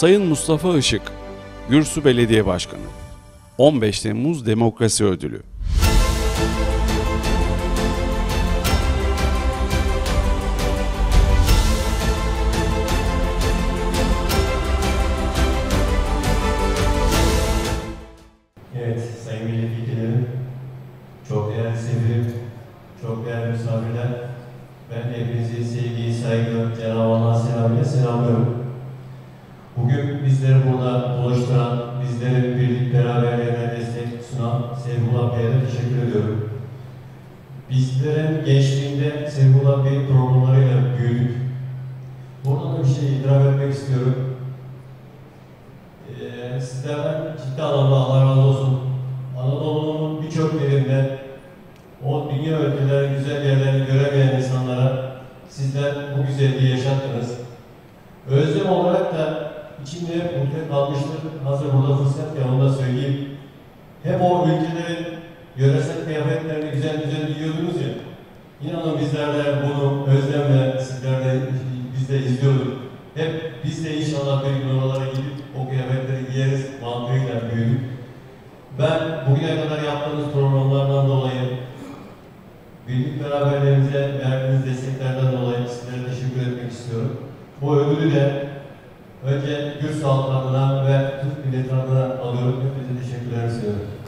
Sayın Mustafa Işık, Gürsu Belediye Başkanı. 15 Temmuz Demokrasi Ödülü. Evet, sayın milletvekillerim, çok değerli severim, çok değerli misafirler, ben hepinizi sevgi, saygı, Cenab-ı Allah'ın selamıyla selamlıyorum. Bugün bizleri burada buluşturan, bizlerin birlik beraberliğine destek sunan Sevgullah Bey'e de teşekkür ediyorum. Bizlerin gençliğinde Sevgullah Bey programlarıyla büyüdük. Buradan da bir şey itiraf etmek istiyorum. Ee, sizlerden ciddi anlamda Allah razı olsun. Anadolu'nun birçok yerinde o dünya ülkeleri, güzel yerlerini göremeyen insanlara sizler bu güzelliği yaşattınız. Özlem olarak da içimde hep mutluluk kalmıştır. Hazır burada fırsat ya onu da söyleyeyim. Hep o ülkelerin yöresel kıyafetlerini güzel güzel giyiyordunuz ya. İnanın bizler de bunu özlemle sizler de biz de izliyorduk. Hep biz de inşallah bir gün oralara gidip o kıyafetleri giyeriz mantığıyla büyüdük. Ben bugüne kadar yaptığınız programlardan dolayı birlik beraberliğimize verdiğiniz desteklerden dolayı sizlere teşekkür etmek istiyorum. Bu ödülü de önce Gürs halkı adına ve Türk milleti adına alıyorum. Hepinize teşekkürler sunuyorum.